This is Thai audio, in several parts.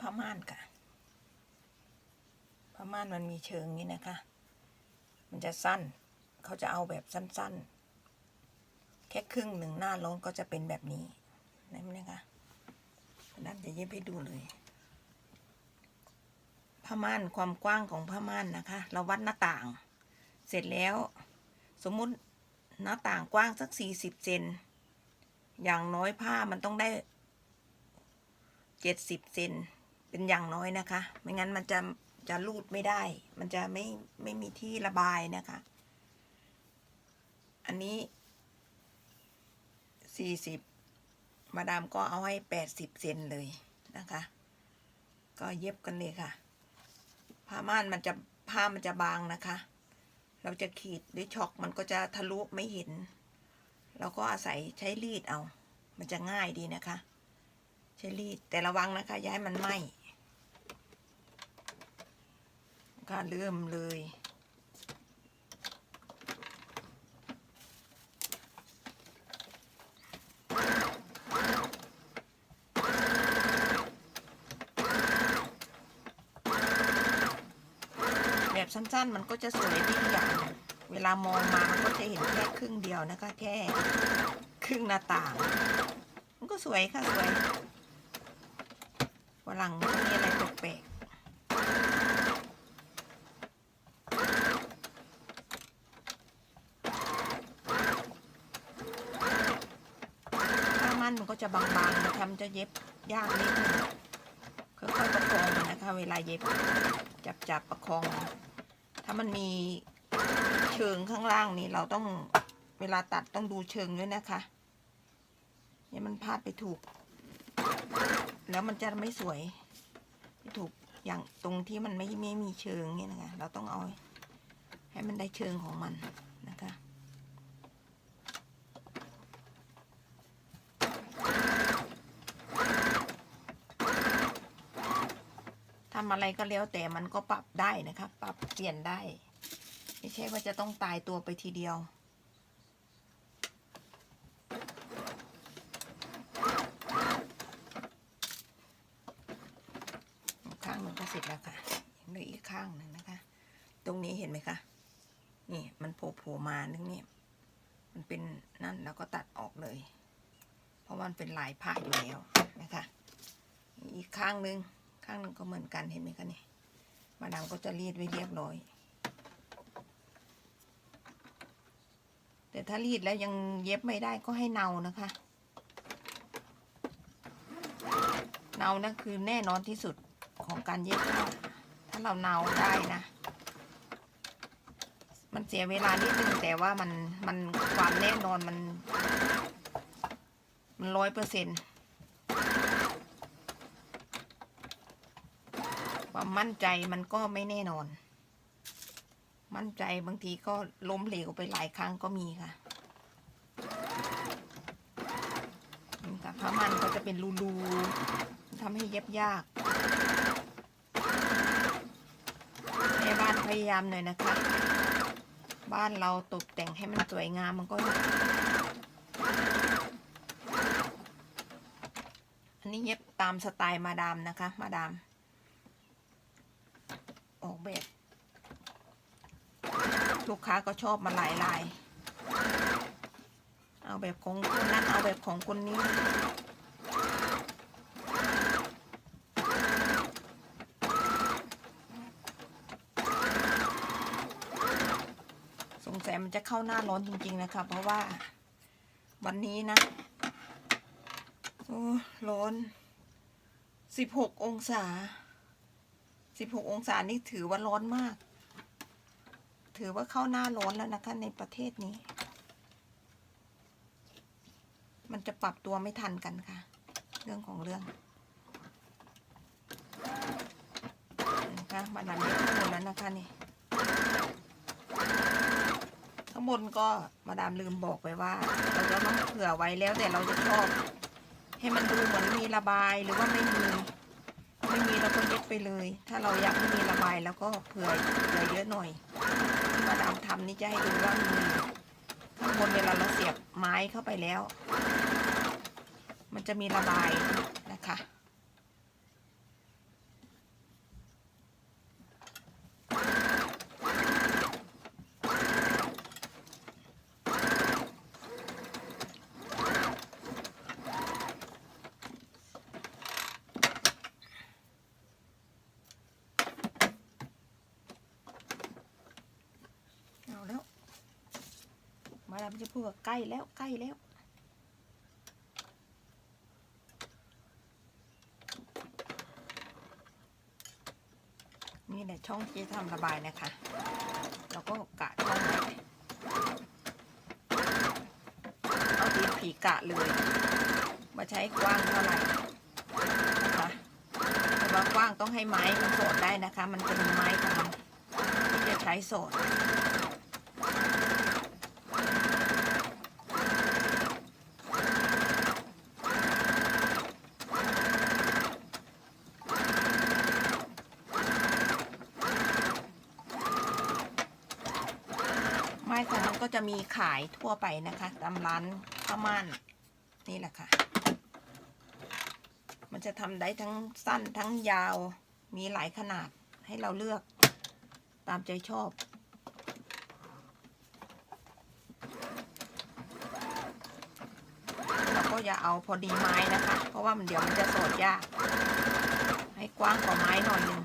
ผ้าม่านค่ะผ้าม่านมันมีเชิงนี้นะคะ มันจะสั้นเขาจะเอาแบบสั้นๆ แค่ครึ่งหนึ่งหน้าร้อนก็จะเป็นแบบนี้นั่นนะคะด้านจะเย็บให้ดูเลยผ้าม่านความกว้างของผ้าม่านนะคะ เราวัดหน้าต่าง เสร็จแล้ว สมมุติหน้าต่างกว้างสักสี่สิบเซนอย่างน้อยผ้ามันต้องได้เจ็ดสิบเซน เป็นอย่างน้อยนะคะ ไม่งั้นมันจะจะรูดไม่ได้ มันจะไม่ไม่มีที่ระบายนะคะ อันนี้สี่สิบมาดามก็เอาให้แปดสิบเซนเลยนะคะ ก็เย็บกันเลยค่ะผ้าม่านมันจะผ้ามันจะบางนะคะ เราจะขีดหรือช็อกมันก็จะทะลุไม่เห็น เราก็อาศัยใช้รีดเอา มันจะง่ายดีนะคะ ใช้รีดแต่ระวังนะคะ ย้ายมันไหม้ ก็เริ่มเลย แบบสั้นๆ มันก็จะสวยดีอย่าง เวลามองมามันก็จะเห็นแค่ครึ่งเดียวนะคะ แค่ครึ่งหน้าต่าง มันก็สวยค่ะ สวยฝรั่งมีอะไรแปลกๆผ้ามันมันก็ จะบางๆนะคะมันจะเย็บยากนิดนึงค่อยๆประคองนะคะ เวลาเย็บจับจับประคอง ถ้ามันมีเชิงข้างล่างนี่เราต้องเวลาตัดต้องดูเชิงด้วยนะคะอย่ามันพลาดไปถูก แล้วมันจะไม่สวยไม่ถูกอย่างตรงที่มันไม่ไม่มีเชิงเนี่ยนะคะเราต้องเอาให้มันได้เชิงของมันนะคะ ทำ อะไรก็แล้วแต่มันก็ปรับได้นะคะ ปรับเปลี่ยนได้ ไม่ใช่ว่าจะต้องตายตัวไปทีเดียว ข้างหนึ่งก็เสร็จแล้วค่ะยังเหลืออีกข้างหนึ่งนะคะ ตรงนี้เห็นไหมคะ นี่มันโผล่โผล่มานึงเนี่ยมันเป็นนั่นแล้วก็ตัดออกเลย เพราะมันเป็นลายผ้าอยู่แล้วนะคะ อีกข้างหนึ่ง ข้างหนึ่งก็เหมือนกันเห็นไหมคะเนี่ยมาดามก็จะรีดไว้เรียบร้อย แต่ถ้ารีดแล้วยังเย็บไม่ได้ก็ให้เนานะคะ เนานั่นคือแน่นอนที่สุดของการเย็บผ้าถ้าเราเนาได้นะ มันเสียเวลานิดนึงแต่ว่ามันมันความแน่นอนมัน มันร้อยเปอร์เซ็นต์ ควา มั่นใจมันก็ไม่แน่นอน มั่นใจบางทีก็ล้มเหลวไปหลายครั้งก็มีค่ะนี่ค่ะผ้ามันก็จะเป็นรูๆทำให้เย็บยากแม่บ้านพยายามหน่อยนะคะ บ้านเราตกแต่งให้มันสวยงามมันก็อันนี้เย็บตามสไตล์มาดามนะคะ มาดาม ออกแบบ ลูกค้าก็ชอบมาหลายลายเอาแบบของคนนั้นเอาแบบของคนนี้สงสัยมันจะเข้าหน้าร้อนจริง ๆ นะคะ เพราะว่าวันนี้นะ โอ้ ร้อนสิบหกองศา สิบหกองศานี่ถือว่าร้อนมาก ถือว่าเข้าหน้าร้อนแล้วนะคะ ในประเทศนี้ มันจะปรับตัวไม่ทันกันค่ะ เรื่องของเรื่องนะคะมาดันเย็บข้างบนแล้วนะคะนี่ข้างบนก็มาดามลืมบอกไปว่า เราจะต้องเผื่อไว้แล้วแต่เราจะชอบ ให้มันดูเหมือนมีระบายหรือว่าไม่มี ไม่มีเราก็เย็บไปเลย ถ้าเราอยากไม่มีระบายแล้วก็เผื่อเผื่อเยอะหน่อยที่มาดามทำนี่จะให้ดูว่ามีข้างบนเวลาเราเสียบไม้เข้าไปแล้ว มันจะมีระบายนะคะ มจะพูดว่าใกล้แล้วใกล้แล้วนี่แหละช่องที่ทำระบายนะคะ เราก็กะช่องไว้เอาตีนผีกะเลย มาใช้กว้างเท่าไหร่นะคะแต่ว่ากว้างต้องให้ไม้มันโสดได้นะคะ มันจะมีไม้ของมันที่จะใช้โสด ไม้ของมันก็ จะมีขายทั่วไปนะคะ ตามร้านผ้าม่านนี่แหละค่ะ มันจะทำได้ทั้งสั้นทั้งยาว มีหลายขนาดให้เราเลือกตามใจชอบ เราก็อย่าเอาพอดีไม้นะคะ เพราะว่ามันเดี๋ยวมันจะโสดยาก ให้กว้างกว่าไม้หน่อยนึง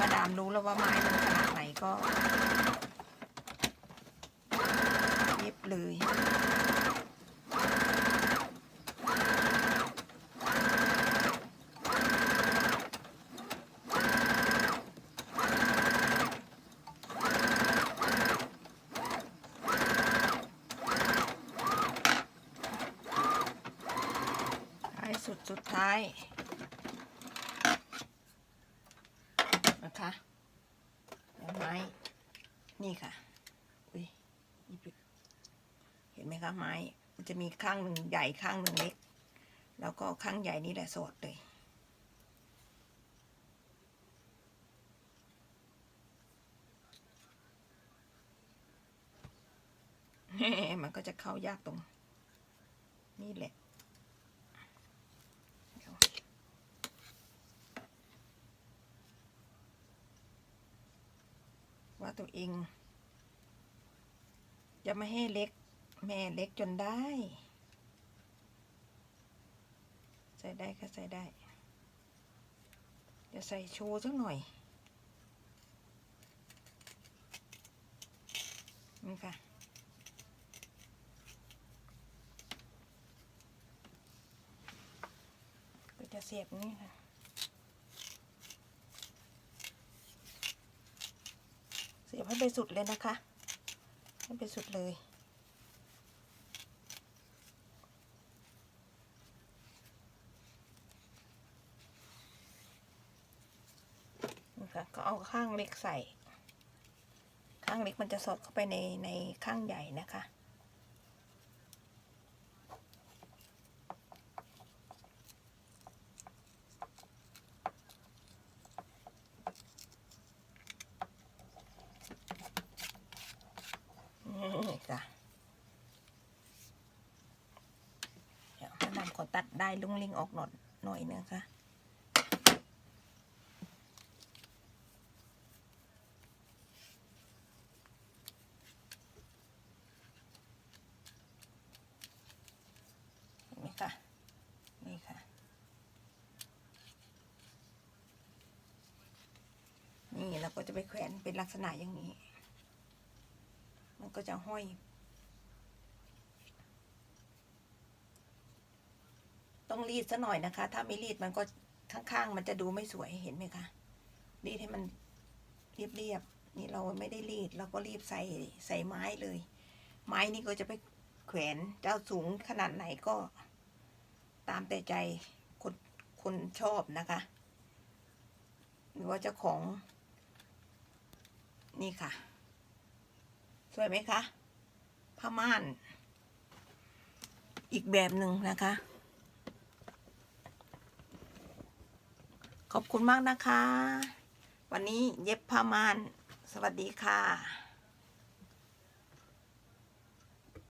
มาดามรู้แล้วว่าไม้มันขนาดไหนก็ บเลยท้สุดสุดท้ายนะคะเดี๋ยวไม้นี่ค่ะ อุ้ยหยิบ เห็นไหมคะไม้ มันจะมีข้างหนึ่งใหญ่ข้างหนึ่งเล็ก แล้วก็ข้างใหญ่นี่แหละโสดเลยมันก็จะเข้ายากตรง นี่แหละเว่าตัวเองจะไม่ให้เล็ก แม่เล็กจนได้ ใส่ได้ก็ใส่ได้จะใส่โชว์สักหน่อย นี่ค่ะ ก็จะเสียบนี้ค่ะเสียบให้ไปสุดเลยนะคะ ให้ไปสุดเลย นี่ค่ะ ก็เอา ข้างเล็กใส่ ข้างเล็กมันจะสอดเข้าไปในในข้างใหญ่นะคะนี่จ้ะเดี๋ยวน้ำขอตัดได้ลุงลิงออกหน่อยหน่อยนึงค่ะ เห็นไหมคะ นี่ค่ะ นี่ เราก็จะไปแขวนเป็นลักษณะอย่างนี้ มันก็จะห้อย ต้องรีดซะหน่อยนะคะ ถ้าไม่รีดมันก็ข้างๆ มันจะดูไม่สวยเห็นไหมคะ รีดให้มันเรียบๆ นี่เราไม่ได้รีดเราก็รีบใส่ใส่ไม้เลย ไม้นี่ก็จะไปแขวนเจ้าสูงขนาดไหนก็ตามแต่ใจคนคนชอบนะคะ หรือว่าเจ้าของ นี่ค่ะ สวยไหมคะผ้าม่าน อีกแบบหนึ่งนะคะ ขอบคุณมากนะคะ วันนี้เย็บผ้าม่าน สวัสดีค่ะ